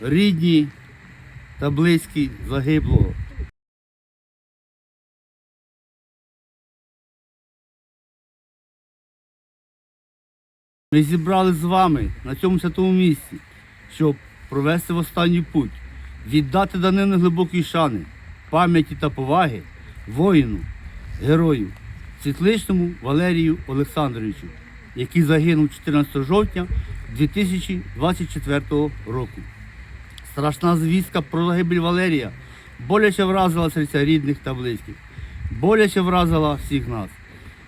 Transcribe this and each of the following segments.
рідні та близькі загиблого. Ми зібрали з вами на цьому святому місці, щоб провести в останній путь, віддати данини глибокої шани, пам'яті та поваги воїну, герою, світличному Валерію Олександровичу, який загинув 14 жовтня 2024 року. Страшна звістка про загибель Валерія боляче вразила серця рідних та близьких, боляче вразила всіх нас.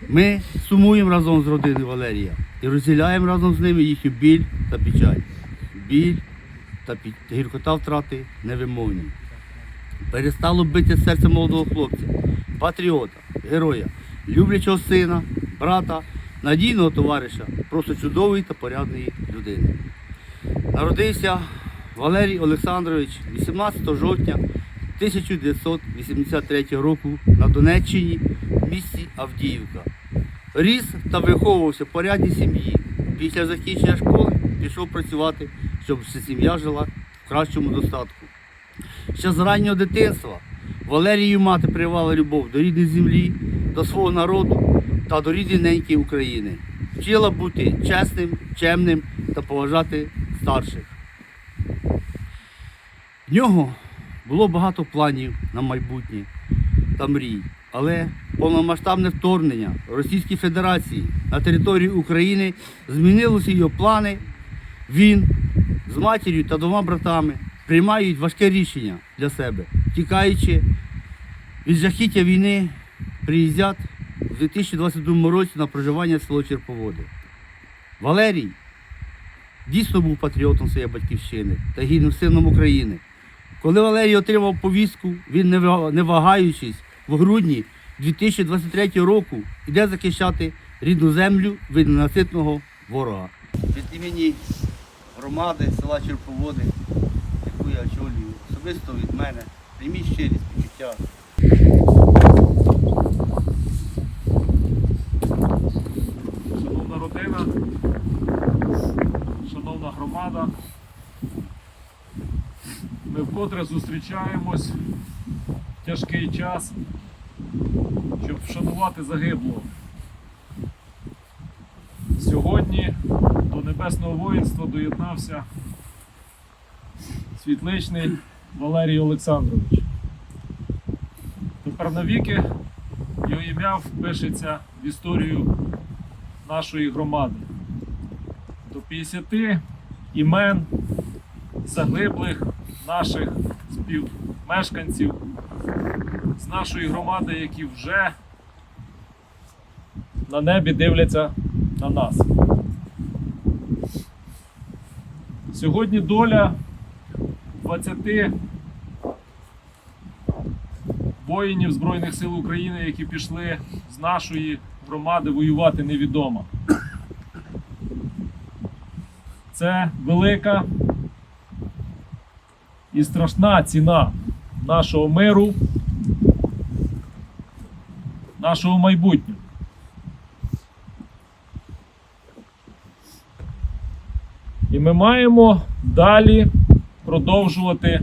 Ми сумуємо разом з родиною Валерія і розділяємо разом з ними їхню біль та печаль. Біль та гіркота втрати невимовні. Перестало бити серце молодого хлопця, патріота, героя, люблячого сина, брата, надійного товариша, просто чудової та порядної людини. Народився Валерій Олександрович 18 жовтня 1983 року на Донеччині в місті Авдіївка. Ріс та виховувався в порядній сім'ї. Після закінчення школи пішов працювати, щоб сім'я жила в кращому достатку. Ще з раннього дитинства Валерію мати привала любов до рідної землі, до свого народу та до рідної неньки України. Вчила бути чесним, чемним та поважати старших. В нього було багато планів на майбутнє та мрій, але повномасштабне вторгнення Російської Федерації на територію України змінило всі його плани. Він з матір'ю та двома братами приймають важке рішення для себе, тікаючи від жахіття війни, приїздять у 2022 році на проживання в село Черповоди. Валерій дійсно був патріотом своєї батьківщини та гідним сином України. Коли Валерій отримав повістку, він не вагаючись в грудні 2023 року іде захищати рідну землю від ненаситного ворога. Від імені громади села Черповоди, яку я очолюю, особисто від мене, прийміть щирі співчуття. Шановна родина, шановна громада, ми вкотре зустрічаємось тяжкий час, щоб вшанувати загиблого. Сьогодні до небесного воїнства доєднався світличний Валерій Олександрович. Тепер навіки його ім'я впишеться в історію нашої громади. До 50 імен загиблих наших співмешканців з нашої громади, які вже на небі дивляться на нас. Сьогодні доля 20 воїнів Збройних сил України, які пішли з нашої громади воювати, невідома. Це велика і страшна ціна нашого миру, нашого майбутнього. І ми маємо далі продовжувати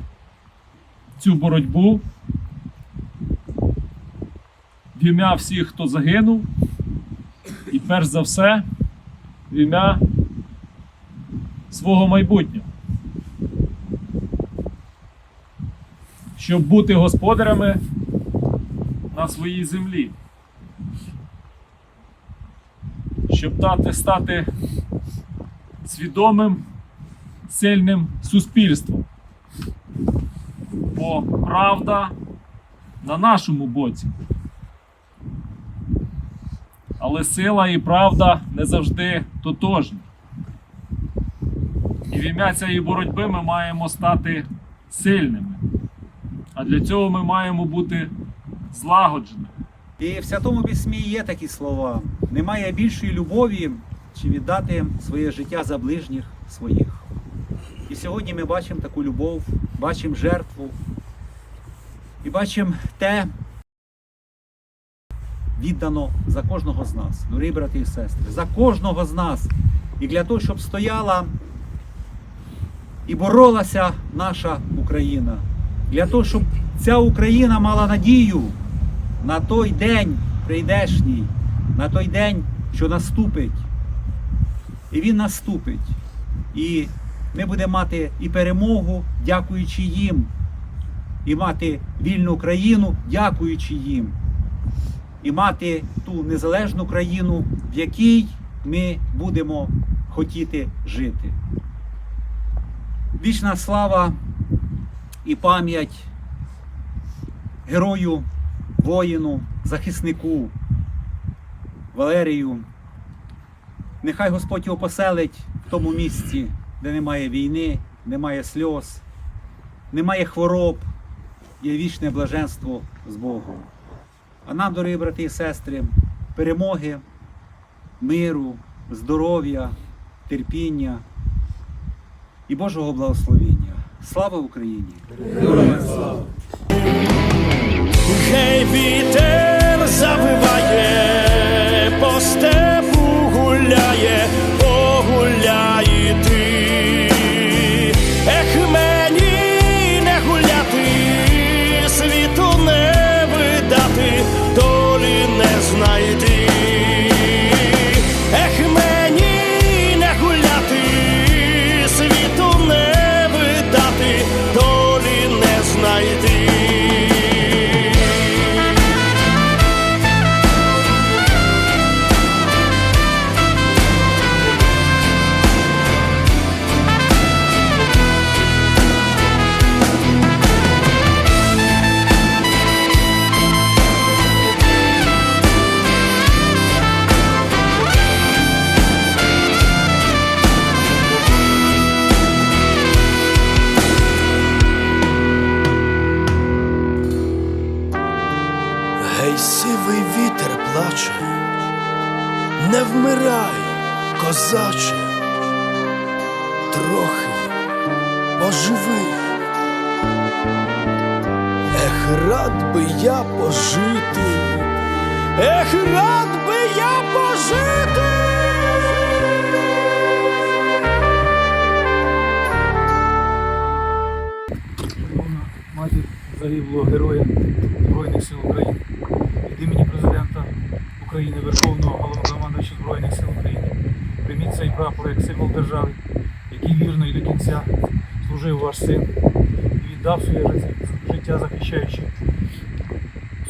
цю боротьбу в ім'я всіх, хто загинув, і перш за все в ім'я свого майбутнього. Щоб бути господарями на своїй землі. Щоб стати свідомим, сильним суспільством. Бо правда на нашому боці. Але сила і правда не завжди тотожні. І в ім'я цієї боротьби ми маємо стати сильними. А для цього ми маємо бути злагодженими. І в Святому Письмі є такі слова: немає більшої любові, чи віддати своє життя за ближніх своїх. І сьогодні ми бачимо таку любов, бачимо жертву і бачимо те, віддано за кожного з нас, дорогі брати і сестри, за кожного з нас. І для того, щоб стояла і боролася наша Україна, для того, щоб ця Україна мала надію на той день прийдешній, на той день, що наступить. І він наступить. І ми будемо мати і перемогу, дякуючи їм, і мати вільну країну, дякуючи їм, і мати ту незалежну країну, в якій ми будемо хотіти жити. Вічна слава і пам'ять герою воїну, захиснику Валерію. Нехай Господь його поселить в тому місці, де немає війни, немає сльоз, немає хвороб, є вічне блаженство з Богом. А нам, дорогі брати і сестри, перемоги, миру, здоров'я, терпіння і Божого благословення. Слава Україні! Хей вітер завиває, по не козаче, трохи поживи. Ех, рад би я пожити, ех, рад би я пожити. Матір загиблого героя Збройних сил України від імені президента України, Верховного Збройних сил України. Прийміть цей прапор як символ держави, який вірно і до кінця служив ваш син і віддав своє життя- захищаючи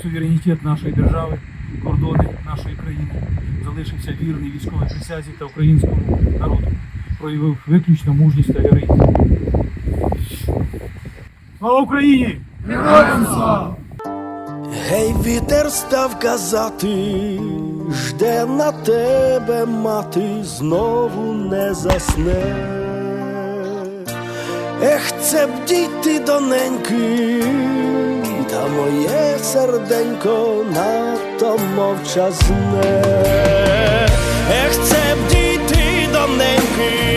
суверенітет нашої держави, кордони нашої країни. Залишився вірний військовій присязі та українському народу. Проявив виключно мужність та героїзм. Слава Україні! Гей, вітер став казати, жде на тебе мати, знову не засне. Ех, це б дійти доненьки, та моє серденько надто мовчазне. Ех, це б дійти доненьки, та